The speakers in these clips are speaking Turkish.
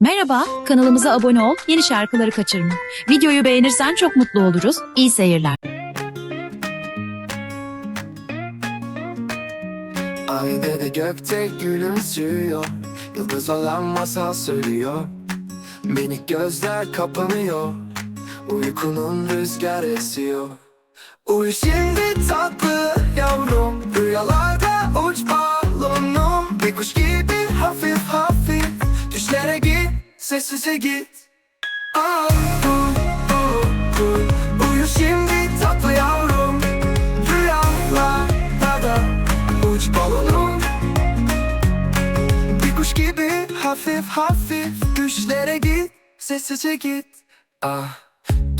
Merhaba, kanalımıza abone ol, yeni şarkıları kaçırma. Videoyu beğenirsen çok mutlu oluruz. İyi seyirler. Ay ve gökte gülümsüyor Yıldız olan masal söylüyor Minik gözler kapanıyor Uykunun rüzgar esiyor Uyu şimdi tatlı yavrum sessizce git Aa, u, u, u. Uyu şimdi tatlı yavrum. Rüyalarda da uç balonum. Bir kuş gibi hafif hafif Düşlere git. Sessizce git Ah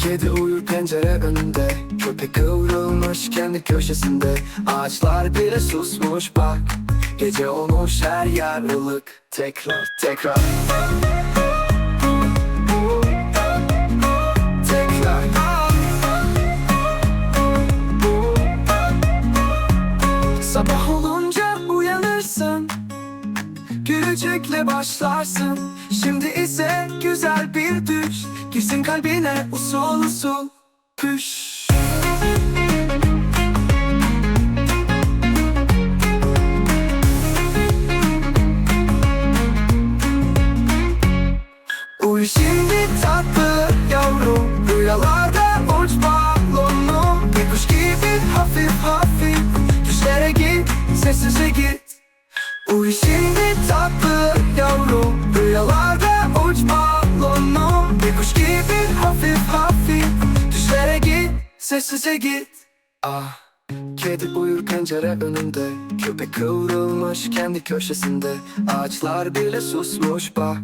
Kedi uyur pencere önünde. Köpek kıvrılmış kendi köşesinde. Ağaçlar bile susmuş bak. Gece olmuş her yer ılık tekrar Tekrar Gülücükle başlarsın. Şimdi ise güzel bir düş. Girsin kalbine usul usul Püş. Uyu şimdi tatlı yavrum Rüyalarda uç balonum Bir kuş gibi hafif hafif Düşlere git sessizce git. Uyu şimdi tatlı sessizce git. Ah Kedi uyur pencere önünde Köpek kıvrılmış kendi köşesinde. Ağaçlar bile susmuş bak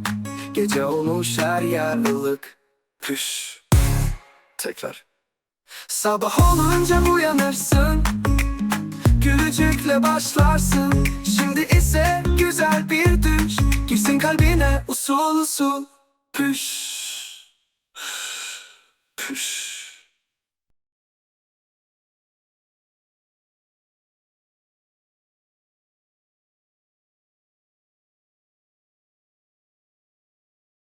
Gece olmuş her yer ılık. Püş Tekrar. Sabah olunca uyanırsın Gülücükle başlarsın. Şimdi ise güzel bir düş Girsin kalbine usul usul. Püş Püş